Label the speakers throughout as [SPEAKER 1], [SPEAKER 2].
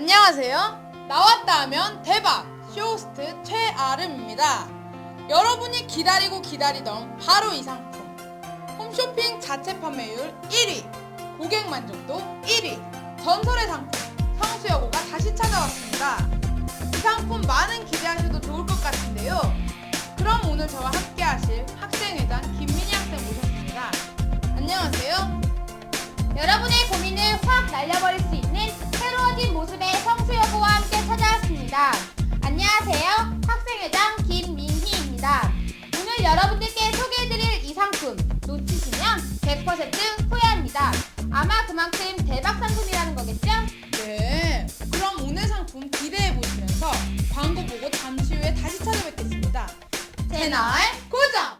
[SPEAKER 1] 안녕하세요. 나왔다 하면 대박! 쇼호스트 최아름입니다. 여러분이 기다리고 기다리던 바로 이 상품. 홈쇼핑 자체 판매율 1위, 고객 만족도 1위, 전설의 상품 성수여고가 다시 찾아왔습니다. 이 상품 많은 기대하셔도 좋을 것 같은데요. 그럼 오늘 저와 함께 하실 학생회장 김민희 학생 모셨습니다. 안녕하세요.
[SPEAKER 2] 여러분의 고민을 확 날려버릴 여러분들께 소개해드릴 이 상품 놓치시면 100% 후회합니다. 아마 그만큼 대박 상품이라는 거겠죠?
[SPEAKER 1] 네. 그럼 오늘 상품 기대해 보시면서 광고 보고 잠시 후에 다시 찾아뵙겠습니다. 채널 고정!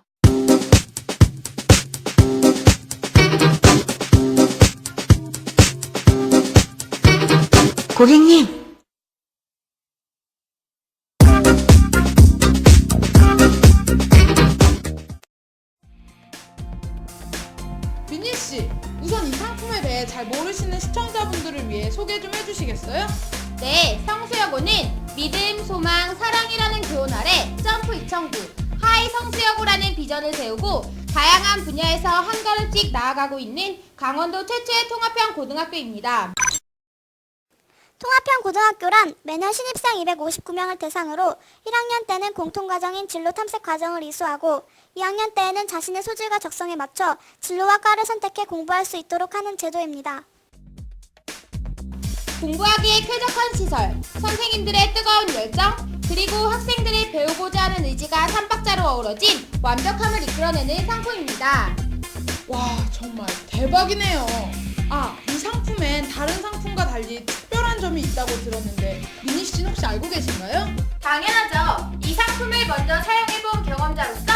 [SPEAKER 3] 고객님,
[SPEAKER 1] 대해 잘 모르시는 시청자분들을 위해 소개 좀 해주시겠어요?
[SPEAKER 2] 네, 성수여고는 믿음, 소망, 사랑이라는 교훈 아래 점프 2009 하이 성수여고라는 비전을 세우고 다양한 분야에서 한 걸음씩 나아가고 있는 강원도 최초의 통합형 고등학교입니다.
[SPEAKER 4] 통합형 고등학교란 매년 신입생 259명을 대상으로 1학년 때는 공통과정인 진로 탐색 과정을 이수하고 2학년 때에는 자신의 소질과 적성에 맞춰 진로와 과를 선택해 공부할 수 있도록 하는 제도입니다.
[SPEAKER 2] 공부하기에 쾌적한 시설, 선생님들의 뜨거운 열정, 그리고 학생들의 배우고자 하는 의지가 삼박자로 어우러진 완벽함을 이끌어내는 상품입니다.
[SPEAKER 1] 와, 정말 대박이네요. 아, 이 상품엔 다른 상품과 달리 특별한 점이 있다고 들었는데 민희 씨는 혹시 알고 계신가요?
[SPEAKER 2] 당연하죠. 이 상품을 먼저 사용해본 경험자로서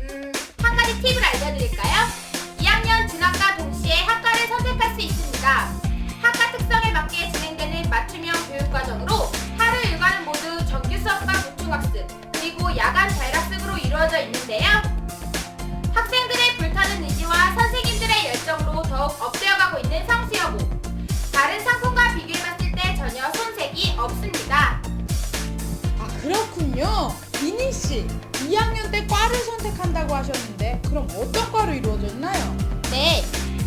[SPEAKER 2] 음, 한 가지 팁을 알려드릴까요? 2학년 진학과 동시에 학과를 선택할 수 있습니다.
[SPEAKER 1] 선택한다고 하셨는데 그럼 어떤 과로 이루어져 있나요?
[SPEAKER 2] 네.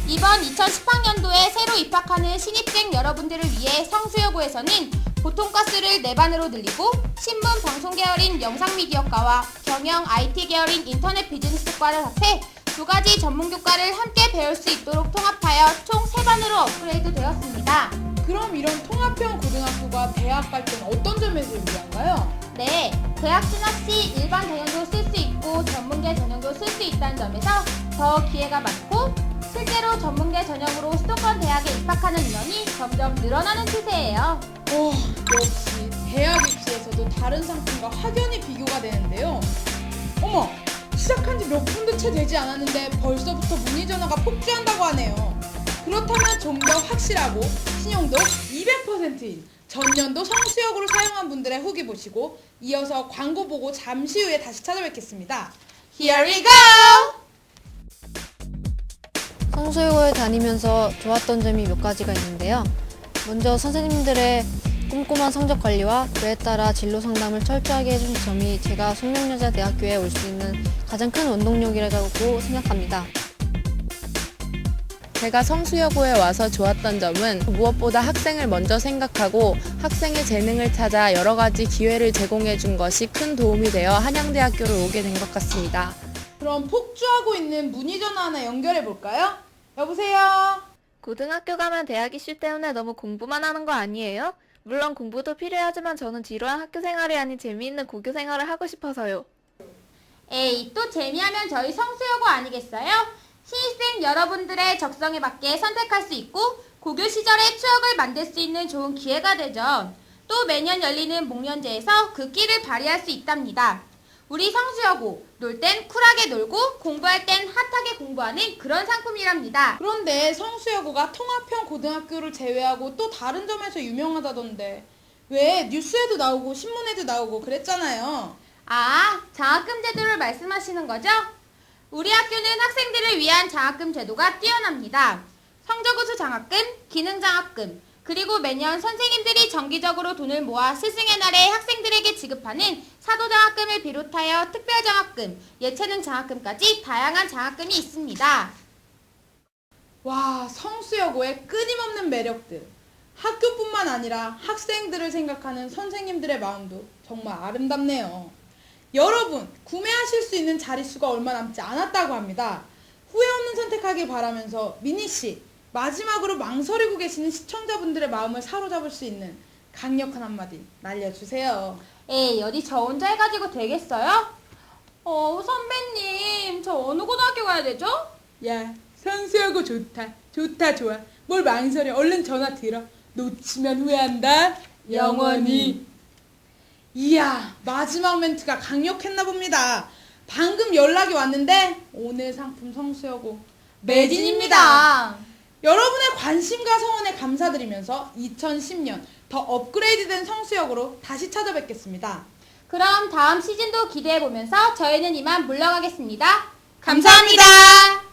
[SPEAKER 2] 이번 2018년도에 새로 입학하는 신입생 여러분들을 위해 성수여고에서는 보통과수를 4반으로 늘리고 신문 방송 계열인 영상미디어과와 경영 IT 계열인 인터넷 비즈니스과를 합해 두 가지 전문 교과를 함께 배울 수 있도록 통합하여 총 3반으로 업그레이드 되었습니다.
[SPEAKER 1] 그럼 이런 통합형 고등학교가 대학 갈 때는 어떤 점에서 유리한가요?
[SPEAKER 2] 네, 대학 진학 시 일반 전형도 쓸 수 있고 전문계 전형도 쓸 수 있다는 점에서 더 기회가 많고 실제로 전문계 전형으로 수도권 대학에 입학하는 인원이 점점 늘어나는 추세예요.
[SPEAKER 1] 오, 역시 대학 입시에서도 다른 상품과 확연히 비교가 되는데요. 어머, 시작한 지 몇 분도 채 되지 않았는데 벌써부터 문의 전화가 폭주한다고 하네요. 그렇다면 좀 더 확실하고 신용도 200%인 전년도 성수역으로 사용한 분들의 후기 보시고 이어서 광고 보고 잠시 후에 다시 찾아뵙겠습니다. Here we go!
[SPEAKER 5] 성수여고에 다니면서 좋았던 점이 몇 가지가 있는데요. 먼저 선생님들의 꼼꼼한 성적 관리와 그에 따라 진로 상담을 철저하게 해준 점이 제가 숙명여자대학교에 올 수 있는 가장 큰 원동력이라고 생각합니다.
[SPEAKER 6] 제가 성수여고에 와서 좋았던 점은 무엇보다 학생을 먼저 생각하고 학생의 재능을 찾아 여러 가지 기회를 제공해 준 것이 큰 도움이 되어 한양대학교를 오게 된 것 같습니다.
[SPEAKER 1] 그럼 폭주하고 있는 문의 전화 하나 연결해 볼까요? 여보세요?
[SPEAKER 7] 고등학교 가면 대학 이슈 때문에 너무 공부만 하는 거 아니에요? 물론 공부도 필요하지만 저는 지루한 학교 생활이 아닌 재미있는 고교 생활을 하고 싶어서요.
[SPEAKER 2] 에이, 또 재미하면 저희 성수여고 아니겠어요? 신입생 여러분들의 적성에 맞게 선택할 수 있고 고교 시절의 추억을 만들 수 있는 좋은 기회가 되죠. 또 매년 열리는 목련제에서 그 끼를 발휘할 수 있답니다. 우리 성수여고 놀 땐 쿨하게 놀고 공부할 땐 핫하게 공부하는 그런 상품이랍니다.
[SPEAKER 1] 그런데 성수여고가 통합형 고등학교를 제외하고 또 다른 점에서 유명하다던데 왜 뉴스에도 나오고 신문에도 나오고 그랬잖아요.
[SPEAKER 2] 아, 장학금 제도를 말씀하시는 거죠? 우리 학교는 학생들을 위한 장학금 제도가 뛰어납니다. 성적우수 장학금, 기능 장학금, 그리고 매년 선생님들이 정기적으로 돈을 모아 스승의 날에 학생들에게 지급하는 사도장학금을 비롯하여 특별장학금, 예체능 장학금까지 다양한 장학금이 있습니다.
[SPEAKER 1] 와, 성수여고의 끊임없는 매력들. 학교뿐만 아니라 학생들을 생각하는 선생님들의 마음도 정말 아름답네요. 여러분, 구매하실 수 있는 자릿수가 얼마 남지 않았다고 합니다. 후회 없는 선택하길 바라면서 미니 씨, 마지막으로 망설이고 계시는 시청자분들의 마음을 사로잡을 수 있는 강력한 한마디 날려주세요.
[SPEAKER 2] 에이, 어디 저 혼자 해가지고 되겠어요? 어, 선배님, 저 어느 고등학교 가야 되죠?
[SPEAKER 1] 야, 선수여고 좋다. 좋다, 좋아. 뭘 망설여. 얼른 전화 들어. 놓치면 후회한다. 영원히. 이야, 마지막 멘트가 강력했나 봅니다. 방금 연락이 왔는데 오늘 상품 성수여고 매진입니다. 여러분의 관심과 성원에 감사드리면서 2010년 더 업그레이드된 성수역으로 다시 찾아뵙겠습니다.
[SPEAKER 2] 그럼 다음 시즌도 기대해보면서 저희는 이만 물러가겠습니다.
[SPEAKER 1] 감사합니다.